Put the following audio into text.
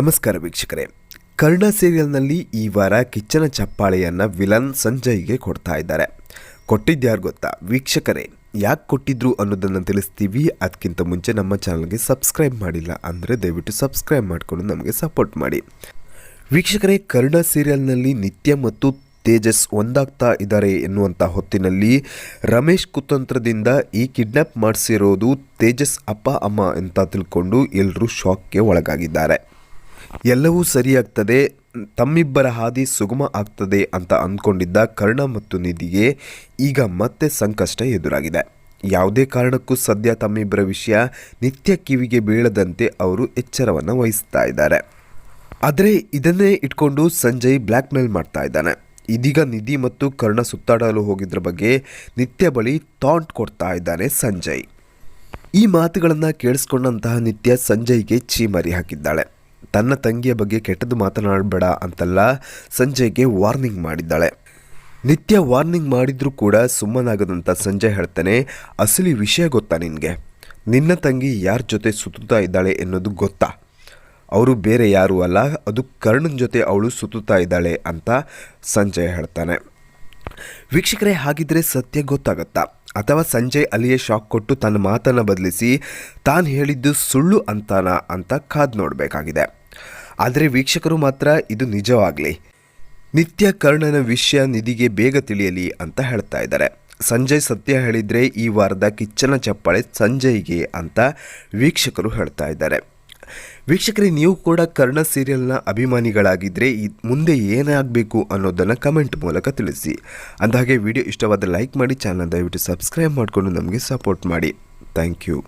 ನಮಸ್ಕಾರ ವೀಕ್ಷಕರೇ. ಕರ್ಣ ಸೀರಿಯಲ್ನಲ್ಲಿ ಈ ವಾರ ಕಿಚ್ಚನ ಚಪ್ಪಾಳೆಯನ್ನು ವಿಲನ್ ಸಂಜಯ್ಗೆ ಕೊಡ್ತಾ ಇದ್ದಾರೆ. ಕೊಟ್ಟಿದ್ಯಾರು ಗೊತ್ತಾ? ವೀಕ್ಷಕರೇ, ಯಾಕೆ ಕೊಟ್ಟಿದ್ರು ಅನ್ನೋದನ್ನು ತಿಳಿಸ್ತೀವಿ. ಅದಕ್ಕಿಂತ ಮುಂಚೆ ನಮ್ಮ ಚಾನಲ್ಗೆ ಸಬ್ಸ್ಕ್ರೈಬ್ ಮಾಡಿಲ್ಲ ಅಂದರೆ ದಯವಿಟ್ಟು ಸಬ್ಸ್ಕ್ರೈಬ್ ಮಾಡಿಕೊಂಡು ನಮಗೆ ಸಪೋರ್ಟ್ ಮಾಡಿ. ವೀಕ್ಷಕರೇ ಕರ್ಣ ಸೀರಿಯಲ್ನಲ್ಲಿ ನಿತ್ಯ ಮತ್ತು ತೇಜಸ್ ಒಂದಾಗ್ತಾ ಇದ್ದಾರೆ ಎನ್ನುವಂಥ ಹೊತ್ತಿನಲ್ಲಿ ರಮೇಶ್ ಕುತಂತ್ರದಿಂದ ಈ ಕಿಡ್ನಾಪ್ ಮಾಡಿಸಿರೋದು ತೇಜಸ್ ಅಪ್ಪ, ಅಮ್ಮ ಅಂತ ತಿಳ್ಕೊಂಡು ಎಲ್ಲರೂ ಶಾಕ್ಗೆ ಒಳಗಾಗಿದ್ದಾರೆ. ಎಲ್ಲವೂ ಸರಿಯಾಗ್ತದೆ, ತಮ್ಮಿಬ್ಬರ ಹಾದಿ ಸುಗಮ ಆಗ್ತದೆ ಅಂತ ಅಂದ್ಕೊಂಡಿದ್ದ ಕರ್ಣ ಮತ್ತು ನಿಧಿಗೆ ಈಗ ಮತ್ತೆ ಸಂಕಷ್ಟ ಎದುರಾಗಿದೆ. ಯಾವುದೇ ಕಾರಣಕ್ಕೂ ಸದ್ಯ ತಮ್ಮಿಬ್ಬರ ವಿಷಯ ನಿತ್ಯ ಕಿವಿಗೆ ಬೀಳದಂತೆ ಅವರು ಎಚ್ಚರವನ್ನು ವಹಿಸ್ತಾ ಇದ್ದಾರೆ. ಆದರೆ ಇದನ್ನೇ ಇಟ್ಕೊಂಡು ಸಂಜಯ್ ಬ್ಲ್ಯಾಕ್ ಮೇಲ್ ಮಾಡ್ತಾ ಇದ್ದಾನೆ. ಇದೀಗ ನಿಧಿ ಮತ್ತು ಕರ್ಣ ಸುತ್ತಾಡಲು ಹೋಗಿದ್ರ ಬಗ್ಗೆ ನಿತ್ಯ ಬಳಿ ತಾಂಟ್ ಕೊಡ್ತಾ ಇದ್ದಾನೆ ಸಂಜಯ್. ಈ ಮಾತುಗಳನ್ನು ಕೇಳಿಸ್ಕೊಂಡಂತಹ ನಿತ್ಯ ಸಂಜಯ್ಗೆ ಚೀಮರಿ ಹಾಕಿದ್ದಾಳೆ. ತನ್ನ ತಂಗಿಯ ಬಗ್ಗೆ ಕೆಟ್ಟದ್ದು ಮಾತನಾಡಬೇಡ ಅಂತೆಲ್ಲ ಸಂಜಯ್ಗೆ ವಾರ್ನಿಂಗ್ ಮಾಡಿದ್ದಾಳೆ. ನಿತ್ಯ ವಾರ್ನಿಂಗ್ ಮಾಡಿದ್ರೂ ಕೂಡ ಸುಮ್ಮನಾಗದಂತ ಸಂಜಯ್ ಹೇಳ್ತಾನೆ, ಅಸಲಿ ವಿಷಯ ಗೊತ್ತಾ ನಿನಗೆ? ನಿನ್ನ ತಂಗಿ ಯಾರ ಜೊತೆ ಸುತ್ತುತ್ತಾ ಇದ್ದಾಳೆ ಎನ್ನೋದು ಗೊತ್ತಾ? ಅವರು ಬೇರೆ ಯಾರೂ ಅಲ್ಲ, ಅದು ಕರ್ಣನ ಜೊತೆ ಅವಳು ಸುತ್ತುತ್ತಾ ಇದ್ದಾಳೆ, ಅಂತ ಸಂಜಯ್ ಹೇಳ್ತಾನೆ. ವೀಕ್ಷಕರೇ, ಹಾಗಿದ್ರೆ ಸತ್ಯ ಗೊತ್ತಾಗತ್ತಾ? ಅಥವಾ ಸಂಜಯ್ ಅಲಿಯೇ ಶಾಕ್ ಕೊಟ್ಟು ತನ್ನ ಮಾತನ್ನು ಬದಲಿಸಿ, ತಾನು ಹೇಳಿದ್ದು ಸುಳ್ಳು ಅಂತಾನ? ಅಂತ ಕಾದ್ ನೋಡಬೇಕಾಗಿದೆ. ಆದರೆ ವೀಕ್ಷಕರು ಮಾತ್ರ, ಇದು ನಿಜವಾಗಲಿ. ನಿತ್ಯ ಕರ್ಣನ ವಿಷಯ ನಿಧಿಗೆ ಬೇಗ ತಿಳಿಯಲಿ ಅಂತ ಹೇಳ್ತಾ ಇದ್ದಾರೆ. ಸಂಜಯ್ ಸತ್ಯ ಹೇಳಿದರೆ ಈ ವಾರದ ಕಿಚ್ಚನ ಚಪ್ಪಾಳೆ ಸಂಜಯ್ಗೆ ಅಂತ ವೀಕ್ಷಕರು ಹೇಳ್ತಾ ಇದ್ದಾರೆ. ವೀಕ್ಷಕರೇ, ನೀವು ಕೂಡ ಕರ್ಣ ಸೀರಿಯಲ್ನ ಅಭಿಮಾನಿಗಳಾಗಿದ್ದರೆ ಮುಂದೆ ಏನಾಗಬೇಕು ಅನ್ನೋದನ್ನು ಕಮೆಂಟ್ ಮೂಲಕ ತಿಳಿಸಿ. ಅಂದಹಾಗೆ ವಿಡಿಯೋ ಇಷ್ಟವಾದ ಲೈಕ್ ಮಾಡಿ, ಚಾನಲ್ ದಯವಿಟ್ಟು ಸಬ್ಸ್ಕ್ರೈಬ್ ಮಾಡಿಕೊಂಡು ನಮಗೆ ಸಪೋರ್ಟ್ ಮಾಡಿ. Thank you.